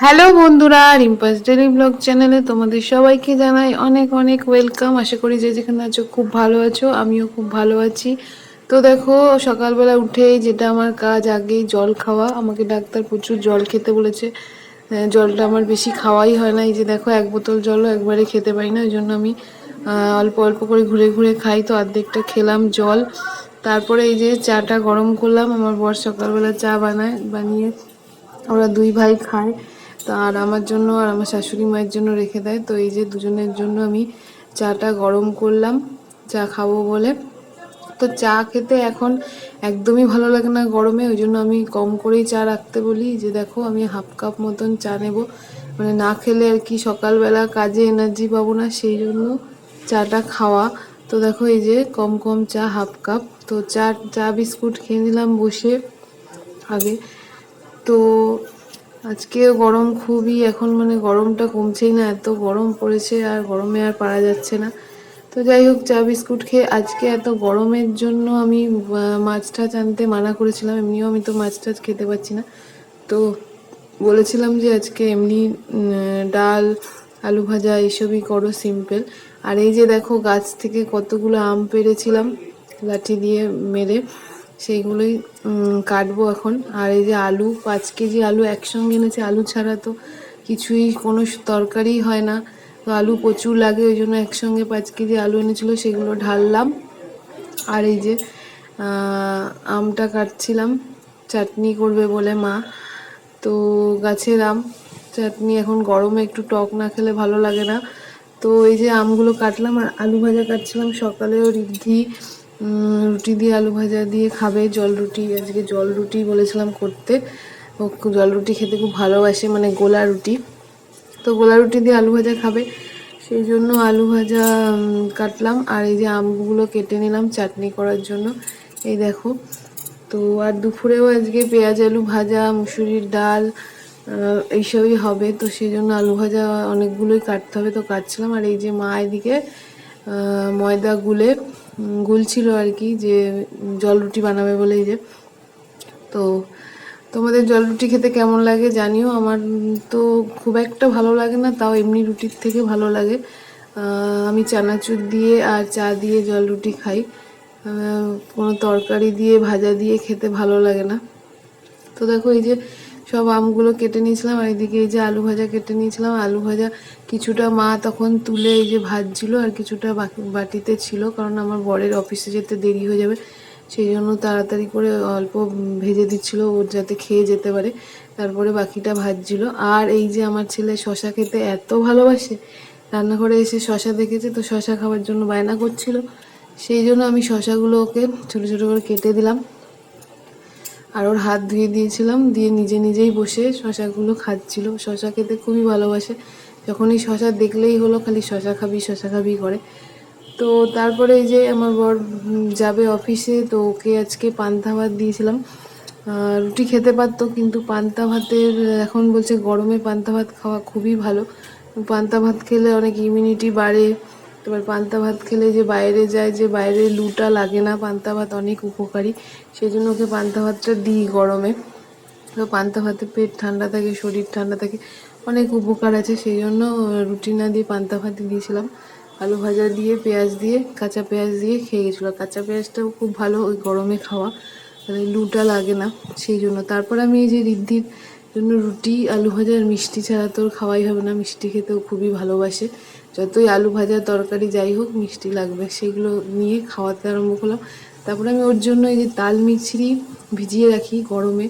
Hello বন্ধুরা, রিম্পাস daily blog চ্যানেলে তোমাদের সবাইকে জানাই অনেক অনেক ওয়েলকাম। আশা করি যে যেখানে আছো খুব ভালো আছো, আমিও খুব ভালো আছি। তো দেখো, সকালবেলা উঠেই যেটা আমার কাজ, আগেই জল খাওয়া। আমাকে ডাক্তার প্রচুর জল খেতে বলেছে। জলটা আমার বেশি খাওয়াই হয় না। এই যে দেখো, এক বোতল জলও একবারে খেতে পারি না ওই জন্য আমি অল্প অল্প করে ঘুরে ঘুরে খাই। তো অর্ধেকটা খেলাম জল। তারপরে এই যে চাটা গরম করলাম। আমার বর সকালবেলা চা বানায়, বানিয়ে ওরা দুই ভাই খায়। তো আর আমার জন্য আর আমার শাশুড়ি মায়ের জন্য রেখে দেয়। তো এই যে দুজনের জন্য আমি চাটা গরম করলাম, চা খাব বলে। তো চা খেতে এখন একদমই ভালো লাগে না গরমে, ওই জন্য আমি কম করেই চা রাখতে বলি। যে দেখো, আমি হাফ কাপ মতন চা নেব। মানে না খেলে আর কি সকালবেলা কাজে এনার্জি পাবো না, সেই জন্য চাটা খাওয়া। তো দেখো, এই যে কম কম চা, হাফ কাপ। তো চা চা বিস্কুট খেয়ে নিলাম বসে আগে। তো আজকে গরম খুবই, এখন মানে গরমটা কমছেই না, এত গরম পড়েছে আর গরমে আর পারা যাচ্ছে না। তো যাই হোক, চা বিস্কুট খেয়ে আজকে এত গরমের জন্য আমি মাছ টাছ আনতে মানা করেছিলাম, এমনিও আমি তো মাছ টাছ খেতে পাচ্ছি না। তো বলেছিলাম যে আজকে এমনি ডাল, আলু ভাজা এইসবই করো সিম্পল। আর এই যে দেখো, গাছ থেকে কতগুলো আম পেরেছিলাম, লাঠি দিয়ে মেরে। সেইগুলোই কাটবো এখন। আর এই যে আলু, পাঁচ কেজি আলু একসঙ্গে এনেছে, আলু ছাড়া তো কিছুই কোনো তরকারি হয় না। তো আলু প্রচুর লাগে, ওই জন্য একসঙ্গে পাঁচ কেজি আলু এনেছিল, সেগুলো ঢাললাম। আর এই যে আমটা কাটছিলাম, চাটনি করবে বলে মা। তো গাছের আম, চাটনি এখন গরমে একটু টক না খেলে ভালো লাগে না। তো এই যে আমগুলো কাটলাম, আর আলু ভাজা কাটছিলাম সকালেও রিদ্ধি রুটি দিয়ে আলু ভাজা দিয়ে খাবে, জল রুটি। আজকে জল রুটি বলেছিলাম করতে। ও জল রুটি খেতে খুব ভালোবাসে মানে গোলা রুটি। তো গোলা রুটি দিয়ে আলু ভাজা খাবে। সেই জন্য আলু ভাজা কাটলাম। আর এই যে আমগুলো কেটে নিলাম চাটনি করার জন্য। এই দেখো। তো আর দুপুরেও আজকে পেঁয়াজ আলু ভাজা, মুসুরির ডাল এইসবই হবে। তো সেই জন্য আলু ভাজা অনেকগুলোই কাটতে হবে। তো কাটছিলাম। আর এই যে মা এদিকে ময়দা গুলে গুলছিল আর কি যে জল রুটি বানাবে বলে এই যে। তো তোমাদের জল রুটি খেতে কেমন লাগে জানিও। আমার তো খুব একটা ভালো লাগে না, তাও এমনি রুটির থেকে ভালো লাগে। আমি চানাচুর দিয়ে আর চা দিয়ে জল রুটি খাই। কোনো তরকারি দিয়ে, ভাজা দিয়ে খেতে ভালো লাগে না। তো দেখো এই যে সব আমগুলো কেটে নিয়েছিলাম, আর এদিকে এই যে আলু ভাজা কেটে নিয়েছিলাম। আলু ভাজা কিছুটা মা তখন তুলে এই যে ভাজছিল আর কিছুটা বাটিতে ছিল, কারণ আমার বরের অফিসে যেতে দেরি হয়ে যাবে। সেই জন্য তাড়াতাড়ি করে অল্প ভেজে দিচ্ছিল ওর যাতে খেয়ে যেতে পারে। তারপরে বাকিটা ভাজছিল আর এই যে আমার ছেলে শশা খেতে এত ভালোবাসে, রান্নাঘরে এসে শশা দেখেছে, তো শশা খাওয়ার জন্য বায়না করছিল। সেই জন্য আমি শশাগুলো ওকে ছোটো ছোটো করে কেটে দিলাম। আর ওর হাত ধুয়ে দিয়েছিলাম, দিয়ে নিজে নিজেই বসে শশাগুলো খাচ্ছিল। শশা খেতে খুবই ভালোবাসে। যখনই শশা দেখলেই হলো খালি শশা খাবি শশা খাবি করে। তো তারপরে এই যে আমার বর যাবে অফিসে, তো ওকে আজকে পান্তা ভাত দিয়েছিলাম। রুটি খেতে পারতো, কিন্তু পান্তা ভাতের, এখন বলছে গরমে পান্তা ভাত খাওয়া খুবই ভালো। পান্তা ভাত খেলে অনেক ইমিউনিটি বাড়ে। এবার পান্তা ভাত খেলে যে বাইরে যায়, যে বাইরে লুটা লাগে না, পান্তা ভাত অনেক উপকারী। সেই জন্য ওকে পান্তা ভাতটা দিই গরমে। তো পান্তা ভাতে পেট ঠান্ডা থাকে, শরীর ঠান্ডা থাকে, অনেক উপকার আছে। সেই জন্য রুটি না দিয়ে পান্তা ভাত দিয়েছিলাম। আলু ভাজা দিয়ে, পেঁয়াজ দিয়ে, কাঁচা পেঁয়াজ দিয়ে খেয়ে গেছিল। কাঁচা পেঁয়াজটাও খুব ভালো ওই গরমে খাওয়া। তাহলে লুটা লাগে না সেই জন্য তারপর আমি এই যে রিদ্ধির জন্য রুটি, আলু ভাজা আর মিষ্টি ছাড়া তো ওর খাওয়াই হবে না। মিষ্টি খেতেও খুবই ভালোবাসে। যতই আলু ভাজা তরকারি যাই হোক মিষ্টি লাগবে। সেগুলো নিয়ে খাওয়াতে আরম্ভ করলাম। তারপরে আমি ওর জন্য এই যে তাল মিছরি ভিজিয়ে রাখি গরমে।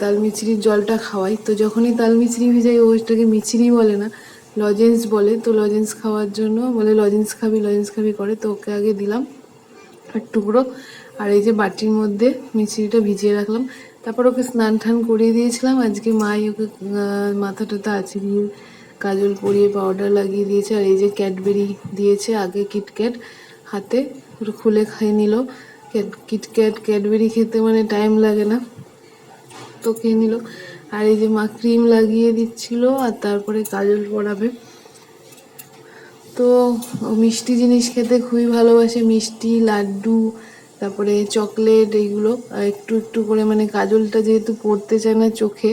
তাল মিছরির জলটা খাওয়াই। তো যখনই তাল মিছরি ভিজাই ও ওটাকে মিছরি বলে না লজেন্স বলে। তো লজেন্স খাওয়ার জন্য বলে লজেন্স খাবি লজেন্স খাবি করে। তো ওকে আগে দিলাম এক টুকরো। আর এই যে বাটির মধ্যে মিছরিটা ভিজিয়ে রাখলাম। তারপর ওকে স্নান টান করিয়ে দিয়েছিলাম। আজকে মাই ওকে আহ, মাথা টাথা আঁচড়িয়ে কাজল পরিয়ে পাউডার লাগিয়ে দিয়েছে আর এই যে ক্যাডবেরি দিয়েছে আগে কিটক্যাট হাতে খুলে খাইয়ে নিল। কিটক্যাট ক্যাডবেরি খেতে মানে টাইম লাগে না, তো খেয়ে নিল। আর এই যে মা ক্রিম লাগিয়ে দিচ্ছিল আর তারপরে কাজল পরাবে। তো মিষ্টি জিনিস খেতে খুবই ভালোবাসে, মিষ্টি, লাড্ডু, তারপরে চকলেট এইগুলো। একটু একটু করে মানে কাজলটা যেহেতু পড়তে চায় না চোখে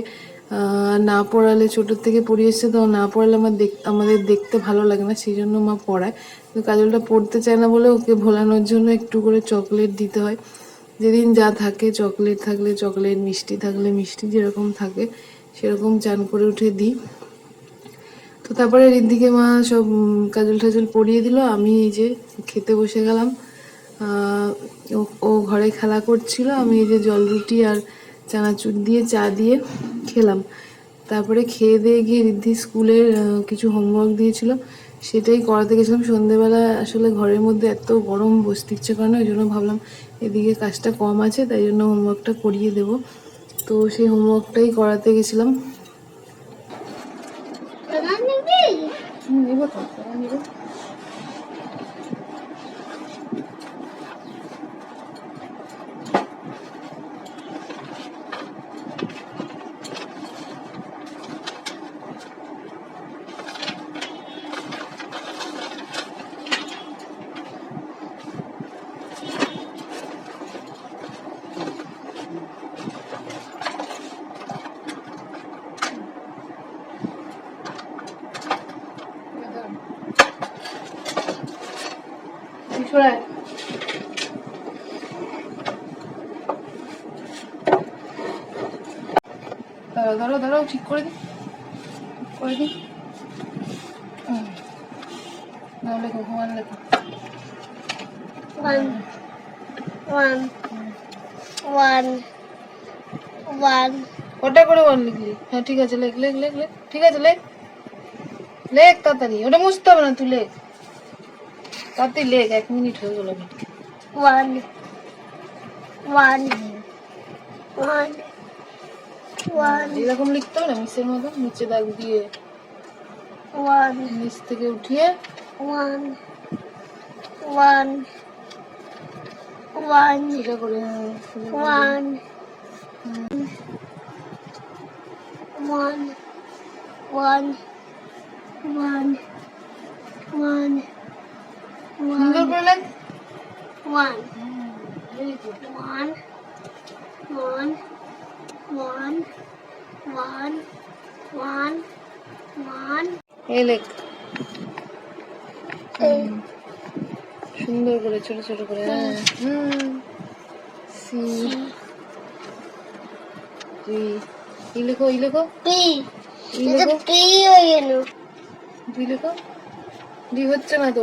না পড়ালে ছোটোর থেকে পড়িয়ে এসছে তো না পড়ালে আমার দেখ, আমাদের দেখতে ভালো লাগে না, সেই জন্য মা পড়ায়। তো কাজলটা পড়তে চায় না বলে ওকে ভোলানোর জন্য একটু করে চকলেট দিতে হয়। যেদিন যা থাকে চকলেট থাকলে চকলেট, মিষ্টি থাকলে মিষ্টি, যেরকম থাকে সেরকম চান করে উঠে দিই। তো তারপরে ঋদ্ধিকে মা সব কাজল টাজল পরিয়ে দিল, আমি এই যে খেতে বসে গেলাম। ও- ও ঘরে খেলা করছিল, আমি এই যে জল রুটি আর চানাচুর দিয়ে চা দিয়ে খেলাম। তারপরে খেয়ে দিয়ে গিয়ে ঋদ্ধি স্কুলের কিছু হোমওয়ার্ক দিয়েছিল। সেটাই করাতে গেছিলাম। সন্ধেবেলা আসলে ঘরের মধ্যে এত গরম বসতে ইচ্ছে করে না ওই জন্য ভাবলাম এদিকে কাজটা কম আছে তাই জন্য হোমওয়ার্কটা করিয়ে দেব। তো সেই হোমওয়ার্কটাই করাতে গেছিলাম। নেব তো, তারা নেব। পিছড়ায়। দাঁড়াও দাঁড়াও দাঁড়াও ঠিক করে দিই। করে দিই। লেখো ভগবান লেখো One, one, one, one. ওটা করে ওয়ান লিখলি। হ্যাঁ ঠিক আছে লেখ লেখ লেখ লেখ। ঠিক আছে লেখ। লেখ তাড়াতাড়ি ওটা মুছতে হবে না তুই লেখ। তাড়াতাড়ি লেখ এক মিনিট হয়ে গেল। One, one, one, এরকম লিখতে হবে না মিসের মতো নিচে দাগ দিয়ে one, নিচ থেকে উঠিয়ে one, one, one, সোজা করে one, one, one, one, one, সুন্দর করে লেখ। One. Very good. One, এই লেখ সুন্দর করে ছোট ছোট করে। হুম। সি জি ই লেখো ই লেখো. ই হচ্ছে না তো?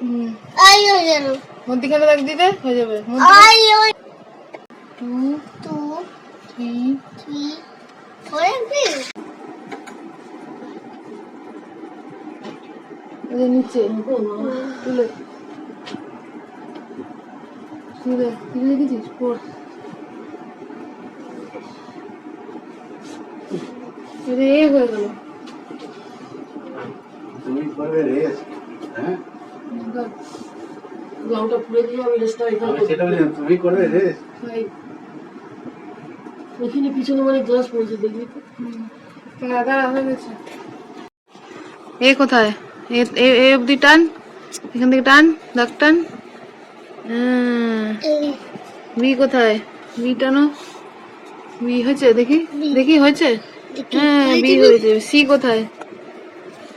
হুম. মধ্যিখানে দাগ দিতে হয়ে যাবে। টু থ্রি নিচে। তুলে। তুলে। তুলে ফোর এটা এ হয়ে গেল। তুমি করবে রেস হ্যাঁ? গাউটা পুড়ে দিয়ে আমি রেস্টটা আমি সেটা তুমি করবে রেস এখানে পিছনে মানে গ্লাস পড়েছে দেখবি তো? দাঁড়া হয়ে গেছে। এ কোথায়? এ অবধি টান। এখান থেকে টান দাগ টান। বি কোথায়? বি টানো। বি হয়েছে? দেখি। দেখি হয়েছে? হ্যাঁ বি হয়েছে। সি কোথায়?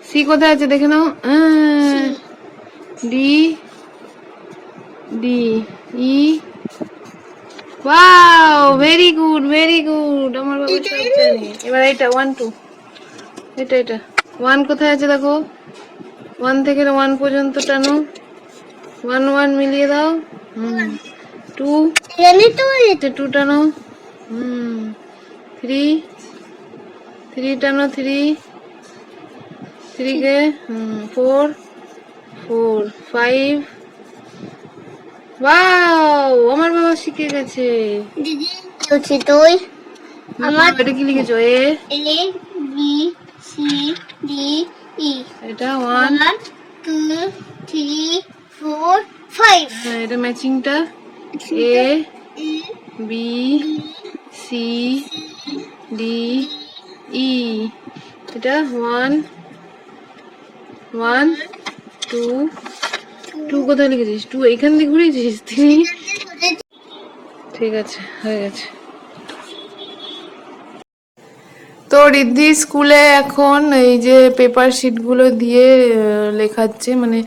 সি কোথায় আছে? দেখে নাও। D. D. E. Wow! Very good very good. আমার বাবা সব জানে। এবার এটা ওয়ান টু। এটা এটা। ওয়ান কোথায় আছে দেখো? ওয়ান থেকে ওয়ান পর্যন্ত টানো। ওয়ান ওয়ান মিলিয়ে দাও। হুম। টু টু টানো। হুম। থ্রি থ্রি টানো থ্রি থ্রি কে হুম ফোর ফোর ফাইভ ওয়াও আমার বাবা শিখে গেছে। দিদি হচ্ছে তুই আমার এটা কি লিখেছো? A B C D E এটা টু কোথায় লিখেছিস? টু এখান দিয়ে ঘুরেছিস থ্রি ঠিক আছে, হয়ে গেছে। তো রিদ্ধি স্কুলে এখন এই যে পেপার শিটগুলো দিয়ে লেখাচ্ছে মানে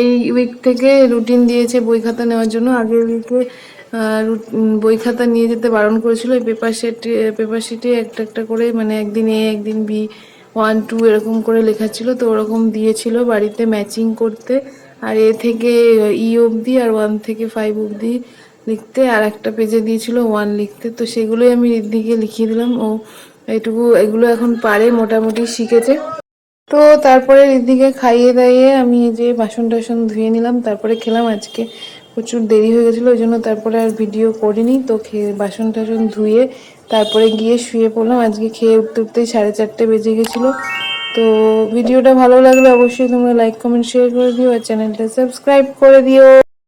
এই উইক থেকে রুটিন দিয়েছে বই খাতা নেওয়ার জন্য। আগের উইকে বই খাতা নিয়ে যেতে বারণ করেছিল। এই পেপার শিট পেপার শিটে একটা একটা করে মানে একদিন এ, একদিন বি ওয়ান টু এরকম করে লেখা ছিল তো ওরকম দিয়েছিল বাড়িতে ম্যাচিং করতে। আর এ থেকে ই অবধি আর ওয়ান থেকে ফাইভ অবধি লিখতে, আর একটা পেজে দিয়েছিল ওয়ান লিখতে। তো সেগুলোই আমি রিদ্ধিকে লিখিয়ে দিলাম। ও এইটুকু এগুলো এখন পারে, মোটামুটি শিখেছে। তো তারপরে রিদ্ধিকে খাইয়ে দাইয়ে আমি যে বাসন টাসন ধুয়ে নিলাম। তারপরে খেলাম। আজকে প্রচুর দেরি হয়ে গেছিল, ওই জন্য তারপরে আর ভিডিও করিনি। তো খেয়ে বাসন টাসন ধুয়ে তারপরে গিয়ে শুয়ে পড়লাম। আজকে খেয়ে উঠতে উঠতেই সাড়ে চারটে বেজে গেছিল। তো ভিডিওটা ভালো লাগলে অবশ্যই তোমরা লাইক কমেন্ট শেয়ার করে দিও আর চ্যানেলটা সাবস্ক্রাইব করে দিও।